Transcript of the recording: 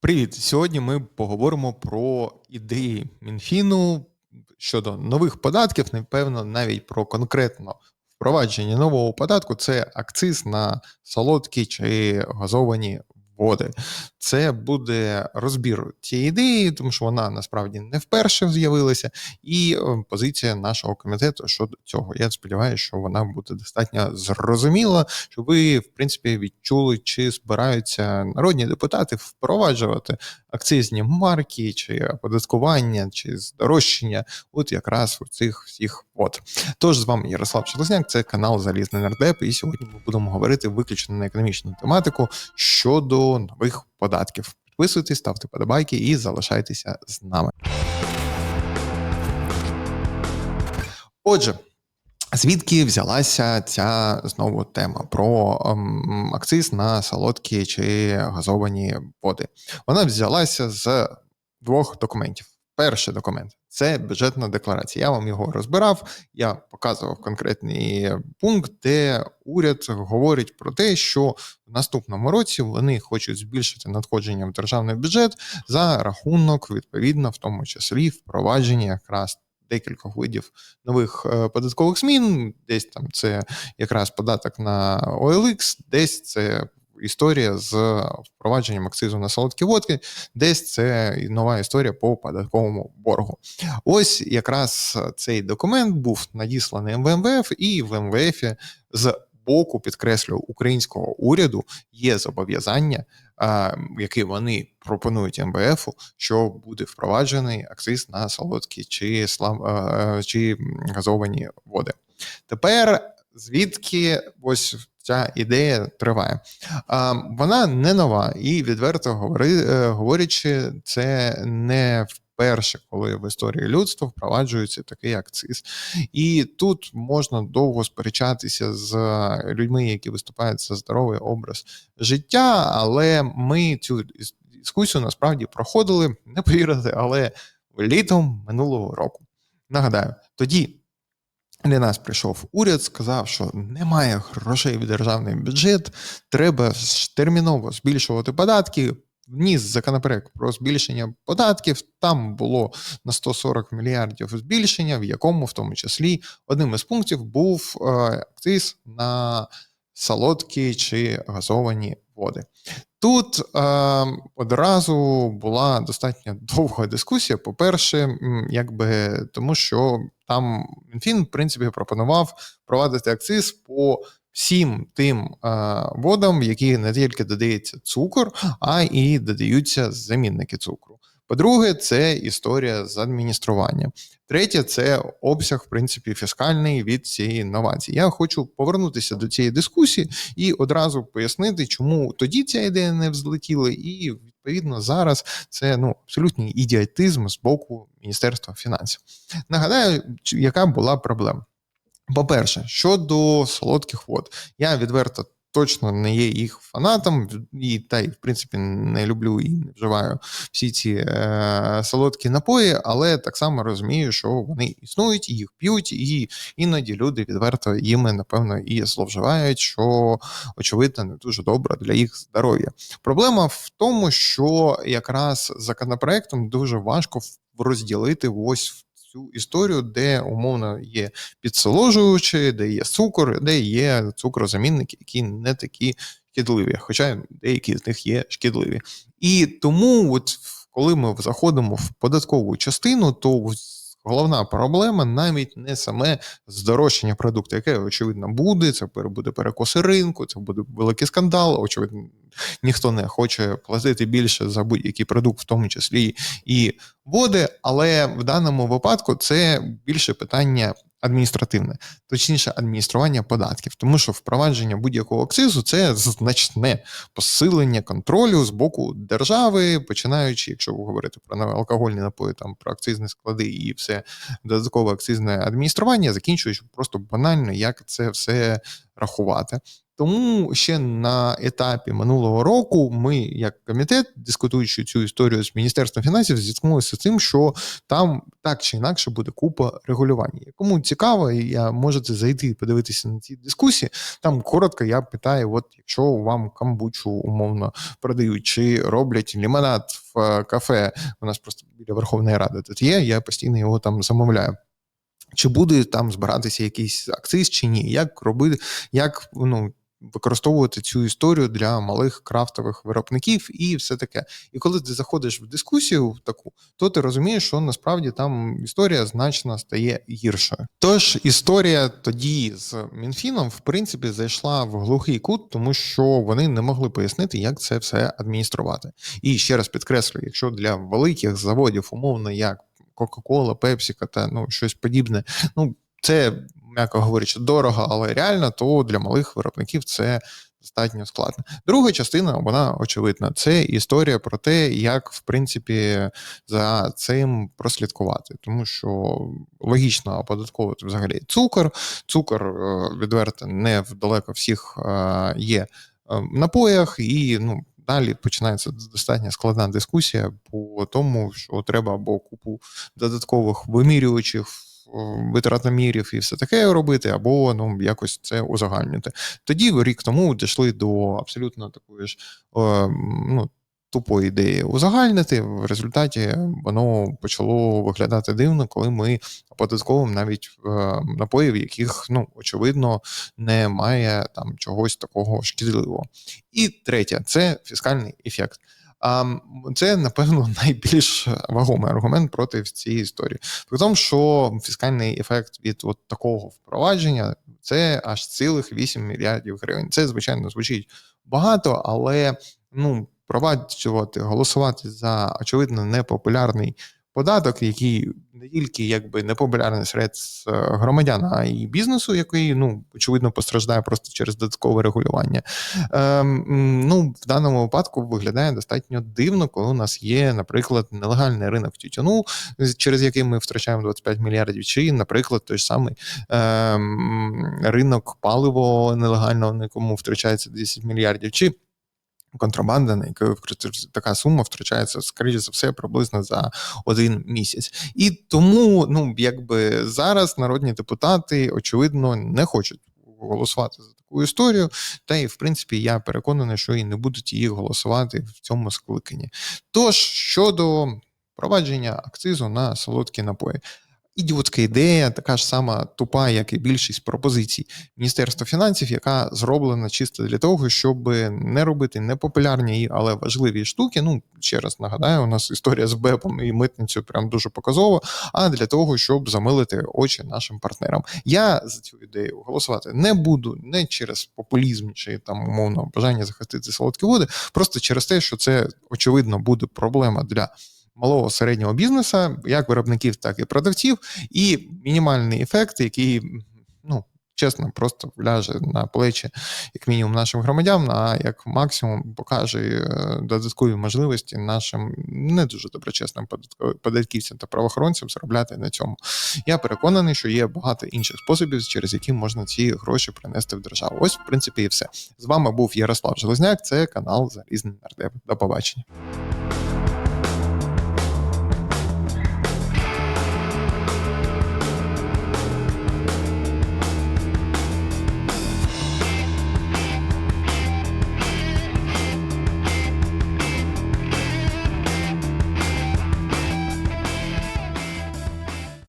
Привіт! Сьогодні ми поговоримо про ідеї Мінфіну щодо нових податків, напевно, навіть про конкретно впровадження нового податку це акциз на солодкі чи газовані води. Це буде розбір цієї ідеї, тому що вона насправді не вперше з'явилася, і е, позиція нашого комітету щодо цього. Я сподіваюся, що вона буде достатньо зрозуміла, щоб ви, в принципі, відчули, чи збираються народні депутати впроваджувати акцизні марки, чи оподаткування, чи здорожчання, от якраз у цих всіх от. Тож з вами Ярослав Челезняк, це канал Залізний Нардеп, і сьогодні ми будемо говорити виключно на економічну тематику щодо нових податків. Підписуйтесь, ставте подобайки і залишайтеся з нами. Отже. Звідки взялася ця знову тема про ем, акциз на солодкі чи газовані води? Вона взялася з двох документів. Перший документ це бюджетна декларація. Я вам його розбирав. Я показував конкретний пункт, де уряд говорить про те, що в наступному році вони хочуть збільшити надходження в державний бюджет за рахунок, відповідно, в тому числі впровадження якраз декількох видів нових е, податкових змін. Десь там це якраз податок на OLX, десь це. Історія з впровадженням акцизу на солодкі водки, десь це нова історія по податковому боргу. Ось якраз цей документ був надісланий в МВФ, і в МВФ з боку, підкреслю, українського уряду є зобов'язання, яке вони пропонують МВФ, що буде впроваджений акциз на солодкі чи слав чи газовані води. Тепер звідки ось ця ідея триває? А, Вона не нова і відверто говори, е, говорячи, це не вперше, коли в історії людства впроваджується такий акциз. І тут можна довго сперечатися з людьми, які виступають за здоровий образ життя, але ми цю дискусію насправді проходили, не повірите, але літом минулого року. Нагадаю, тоді. Для нас прийшов уряд, сказав, що немає грошей в державний бюджет, треба терміново збільшувати податки, вніс законопроект про збільшення податків. Там було на 140 мільярдів збільшення, в якому в тому числі одним із пунктів був е, акциз на солодкі чи газовані води. Тут е, одразу була достатньо довга дискусія. По-перше, якби тому, що там Мінфін, в принципі, пропонував провадити акциз по всім тим е, водам, які не тільки додається цукор, а і додаються замінники цукру. По-друге, це історія з адмініструванням. Третє це обсяг, в принципі, фіскальний від цієї інновації. Я хочу повернутися до цієї дискусії і одразу пояснити, чому тоді ця ідея не взлетіла, і відповідно зараз це ну абсолютний ідіотизм з боку Міністерства фінансів. Нагадаю, яка була проблема. По-перше, щодо солодких вод, я відверто точно не є їх фанатом, і та й в принципі не люблю і не вживаю всі ці е, солодкі напої, але так само розумію, що вони існують, їх п'ють, і іноді люди відверто їми, напевно, і зловживають, що очевидно не дуже добре для їх здоров'я. Проблема в тому, що якраз законопроектом дуже важко розділити ось цю історію, де умовно є підсоложуючі, де є цукор, де є цукрозамінники, які не такі шкідливі, хоча деякі з них є шкідливі. І тому, от коли ми заходимо в податкову частину, то Головна проблема навіть не саме здорожчання продукту, яке очевидно буде. Це буде перекоси ринку, це буде великий скандал. Очевидно, ніхто не хоче платити більше за будь-який продукт, в тому числі і води. Але в даному випадку це більше питання адміністративне, точніше, адміністрування податків, тому що впровадження будь-якого акцизу це значне посилення контролю з боку держави, починаючи, якщо ви говорите про алкогольні напої, там про акцизні склади і все додаткове акцизне адміністрування, закінчуючи просто банально, як це все рахувати. Тому ще на етапі минулого року ми, як комітет, дискутуючи цю історію з міністерством фінансів, зіткнулися з тим, що там так чи інакше буде купа регулювання. Кому цікаво, я можете зайти і подивитися на ці дискусії. Там коротко я питаю: от якщо вам камбучу умовно продають, чи роблять лімонад в е, кафе, у нас просто біля Верховної Ради тут є, я постійно його там замовляю. Чи буде там збиратися якийсь акциз чи ні? Як робити, як ну використовувати цю історію для малих крафтових виробників і все таке. І коли ти заходиш в дискусію в таку, то ти розумієш, що насправді там історія значно стає гіршою. Тож історія тоді з Мінфіном, в принципі, зайшла в глухий кут, тому що вони не могли пояснити, як це все адмініструвати. І ще раз підкреслюю, якщо для великих заводів, умовно, як Кока-Кола, Пепсіка та ну щось подібне, ну це м'яко говорячи, дорого, але реально, то для малих виробників це достатньо складно. Друга частина, вона очевидна. Це історія про те, як в принципі за цим прослідкувати, тому що логічно оподатковувати взагалі цукор. Цукор е, відверто не в далеко всіх е, є е, напоях, і ну. Далі починається достатньо складна дискусія по тому, що треба або купу додаткових вимірювачів. витратомірів і все таке робити, або ну якось це узагальнити. Тоді рік тому дійшли до абсолютно такої ж ну. Тупої ідеї узагальнити, в результаті воно почало виглядати дивно, коли ми оподатковуємо навіть е, напоїв, яких ну очевидно немає там чогось такого шкідливого. І третє це фіскальний ефект. А це напевно найбільш вагомий аргумент проти цієї історії. При тому, що фіскальний ефект від от такого впровадження це аж цілих 8 мільярдів гривень. Це звичайно звучить багато, але ну впроваджувати, голосувати за очевидно непопулярний податок, який не тільки якби непопулярний серед е, громадян, а й бізнесу, який ну очевидно постраждає просто через додаткове регулювання. Ем, Ну в даному випадку виглядає достатньо дивно, коли у нас є, наприклад, нелегальний ринок тютюну, через який ми втрачаємо 25 мільярдів, чи, наприклад, той ж самий ем, ринок паливо нелегального, на якому втрачається 10 мільярдів. чи контрабанда, на яку така сума втрачається, скоріше за все, приблизно за один місяць. І тому, ну якби зараз народні депутати очевидно не хочуть голосувати за таку історію. Та і в принципі я переконаний, що і не будуть її голосувати в цьому скликанні. Тож щодо провадження акцизу на солодкі напої ідіотська ідея, така ж сама тупа, як і більшість пропозицій Міністерства фінансів, яка зроблена чисто для того, щоб не робити непопулярні, але важливі штуки. Ну ще раз нагадаю, у нас історія з БЕПом і митницею прям дуже показова. А для того, щоб замилити очі нашим партнерам. Я за цю ідею голосувати не буду не через популізм чи там умовно бажання захистити солодкі води, просто через те, що це очевидно буде проблема для малого середнього бізнесу, як виробників, так і продавців, і мінімальний ефект, який ну. Чесно, просто ляже на плечі, як мінімум, нашим громадянам, а як максимум покаже е, додаткові можливості нашим не дуже доброчесним податківцям та правоохоронцям заробляти на цьому. Я переконаний, що є багато інших способів, через які можна ці гроші принести в державу. Ось, в принципі, і все. З вами був Ярослав Железняк. Це канал Залізний Нардеп. До побачення.